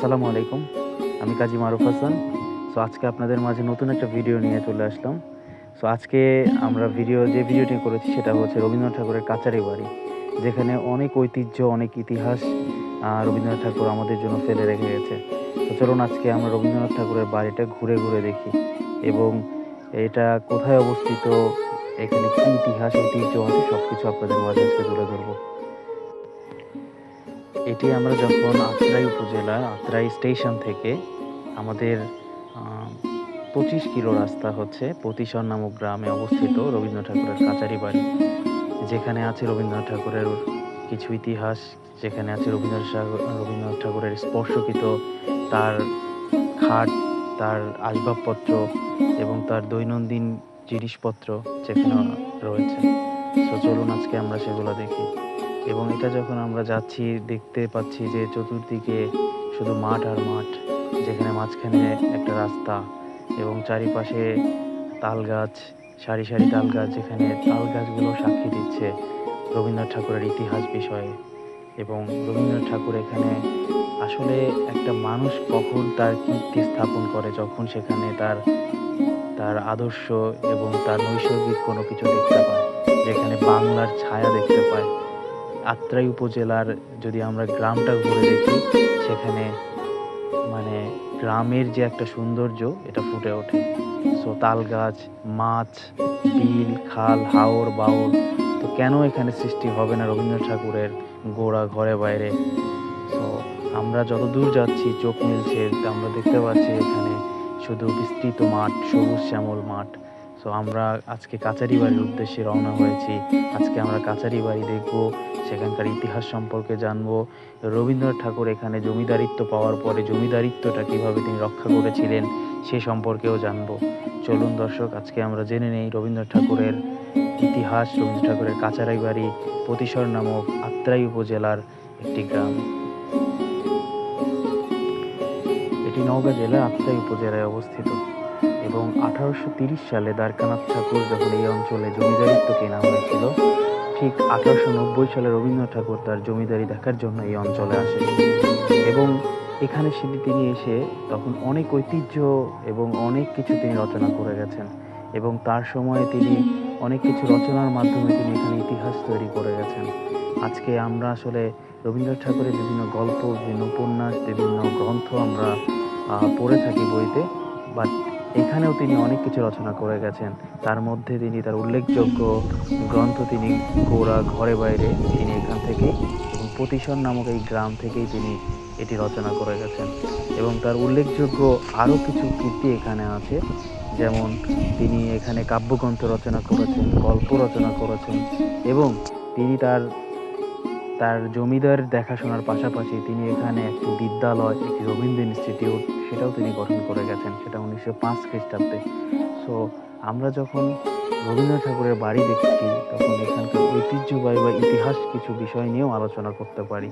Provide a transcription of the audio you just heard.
আসসালামু আলাইকুম। আমি কাজী মারুফ হাসান। সো আজকে আপনাদের মাঝে নতুন একটা ভিডিও নিয়ে চলে আসলাম। সো আজকে আমরা ভিডিও যে ভিডিওটি করেছি সেটা হচ্ছে রবীন্দ্রনাথ ঠাকুরের কাচারি বাড়ি, যেখানে অনেক ঐতিহ্য, অনেক ইতিহাস রবীন্দ্রনাথ ঠাকুর আমাদের জন্য ফেলে রেখে গেছে। তো চলুন আজকে আমরা রবীন্দ্রনাথ ঠাকুরের বাড়িটা ঘুরে ঘুরে দেখি এবং এটা কোথায় অবস্থিত, এখানে কী ইতিহাস, ঐতিহ্য আছে সব কিছু আপনাদের মাঝে আজকে তুলে ধরবো। এটি আমরা যখন আত্রাই উপজেলা আত্রাই স্টেশন থেকে আমাদের পঁচিশ কিলো রাস্তা হচ্ছে পতিশন নামক গ্রামে অবস্থিত রবীন্দ্র ঠাকুরের কাচারি বাড়ি। যেখানে আছে রবীন্দ্রনাথ ঠাকুরের কিছু ইতিহাস, যেখানে আছে রবীন্দ্রনাথ রবীন্দ্রনাথ ঠাকুরের স্পর্শকৃত তার খাট, তার আসবাবপত্র এবং তার দৈনন্দিন জিনিসপত্র যেখানে রয়েছে। তো চলুন আজকে আমরা সেগুলো দেখি। এবং এটা যখন আমরা যাচ্ছি, দেখতে পাচ্ছি যে চতুর্দিকে শুধু মাঠ আর মাঠ, যেখানে মাঝখানে একটা রাস্তা এবং চারিপাশে তাল গাছ সারি সারি তাল গাছ যেখানে তাল গাছগুলো সাক্ষী দিচ্ছে রবীন্দ্রনাথ ঠাকুরের ইতিহাস বিষয়ে। এবং রবীন্দ্রনাথ ঠাকুর এখানে আসলে একটা মানুষ কখন তার কীর্তি স্থাপন করে, যখন সেখানে তার তার আদর্শ এবং তার নৈসর্গিক কোনো কিছু দেখতে পায়, যেখানে বাংলার ছায়া দেখতে পায়। আত্রাই উপজেলার যদি আমরা গ্রামটা ঘুরে দেখি, সেখানে মানে গ্রামের যে একটা সৌন্দর্য, এটা ফুটে ওঠে। সো তাল গাছ মাছ, বিল, খাল, হাওর বাওর তো কেন এখানে সৃষ্টি হবে না রবীন্দ্রনাথ ঠাকুরের গোড়া ঘরে বাইরে? সো আমরা যত দূর যাচ্ছি, চোখ মিলছে, আমরা দেখতে পাচ্ছি এখানে শুধু বিস্তৃত মাঠ, সবুজ শ্যামল মাঠ। সো আমরা আজকে কাচারি বাড়ির উদ্দেশ্যে রওনা হয়েছি। আজকে আমরা কাচারি বাড়ি দেখব, সেখানকার ইতিহাস সম্পর্কে জানব। রবীন্দ্রনাথ ঠাকুর এখানে জমিদারিত্ব পাওয়ার পরে জমিদারিত্বটা কীভাবে তিনি রক্ষা করেছিলেন, সে সম্পর্কেও জানব। চলুন দর্শক, আজকে আমরা জেনে নেই রবীন্দ্রনাথ ঠাকুরের ইতিহাস। রবীন্দ্র ঠাকুরের কাচারাই বাড়ি প্রতিসর নামক আত্রাই উপজেলার একটি গ্রাম। এটি নওগাঁ জেলার আত্রাই উপজেলায় অবস্থিত। এবং আঠারোশো সালে দ্বারকানাথ ঠাকুর যখন এই অঞ্চলে জমিদারিত্ব কেনা হয়েছিল, ঠিক আঠারোশো নব্বই সালে রবীন্দ্রনাথ ঠাকুর তার জমিদারি দেখার জন্য এই অঞ্চলে আসে এবং এখানে সেটি তিনি এসে তখন অনেক ঐতিহ্য এবং অনেক কিছু তিনি রচনা করে গেছেন। এবং তার সময়ে তিনি অনেক কিছু রচনার মাধ্যমে তিনি এখানে ইতিহাস তৈরি করে গেছেন। আজকে আমরা আসলে রবীন্দ্রনাথ ঠাকুরের বিভিন্ন গল্প, বিভিন্ন উপন্যাস, বিভিন্ন গ্রন্থ আমরা পড়ে থাকি বইতে বাট এখানেও তিনি অনেক কিছু রচনা করে গেছেন। তার মধ্যে তিনি তার উল্লেখযোগ্য গ্রন্থ তিনি গোড়া ঘরে বাইরে তিনি এখান থেকে এবং প্রতিশন নামক এই গ্রাম থেকেই তিনি এটি রচনা করে গেছেন। এবং তার উল্লেখযোগ্য আরও কিছু কীর্তি এখানে আছে। যেমন তিনি এখানে কাব্যগ্রন্থ রচনা করেছেন, গল্প রচনা করেছেন এবং তিনি তার তার জমিদার দেখাশোনার পাশাপাশি তিনি এখানে একটি বিদ্যালয়, একটি রবীন্দ্র ইনস্টিটিউট, সেটাও তিনি গঠন করে গেছেন, সেটা উনিশশো পাঁচ খ্রিস্টাব্দে। সো আমরা যখন রবীন্দ্রনাথ ঠাকুরের বাড়ি দেখছি, তখন এখানকার ঐতিহ্যবাহী বা ইতিহাস কিছু বিষয় নিয়েও আলোচনা করতে পারি।